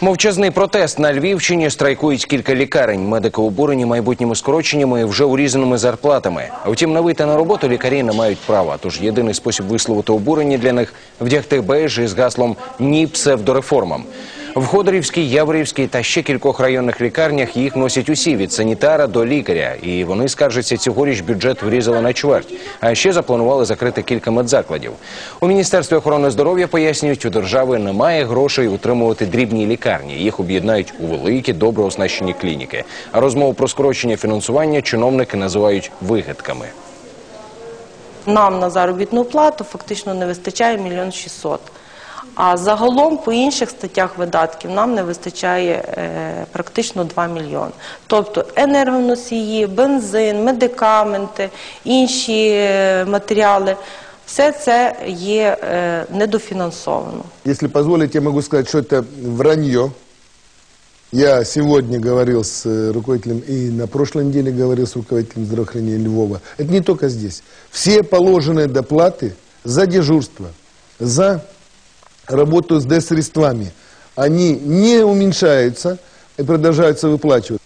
Мовчазний протест на Львівщині страйкують кілька лікарень. Медики обурені майбутніми скороченнями і вже урізаними зарплатами. Втім, на вийти на роботу лікарі не мають права. Тож єдиний спосіб висловити обурення для них вдягти бейж із гаслом Ні псевдореформам. В Ходорівській, Яворівській та ще кількох районних лікарнях їх носять усі від санітара до лікаря. І вони скаржаться, цьогоріч бюджет врізали на чверть. А ще запланували закрити кілька медзакладів. У міністерстві охорони здоров'я пояснюють, у держави немає грошей утримувати дрібні лікарні. Їх об'єднають у великі, добре оснащені клініки. А розмову про скорочення фінансування чиновники називають вигадками. Нам на заробітну плату фактично не вистачає мільйон шістсот. А загалом по інших статтях видатків нам не вистачає е, практично 2 мільйони. Тобто енергоносії, бензин, медикаменти, інші е, матеріали, все це є е, недофінансовано. Если позволите, я могу сказать, что это вранье. Я сегодня говорил с э, руководителем и на прошлой неделе говорил с руководителем здравоохранения Львова. Это не только здесь. Все положенные доплаты за дежурство, за работу с средствами, они не уменьшаются и продолжаются выплачивать.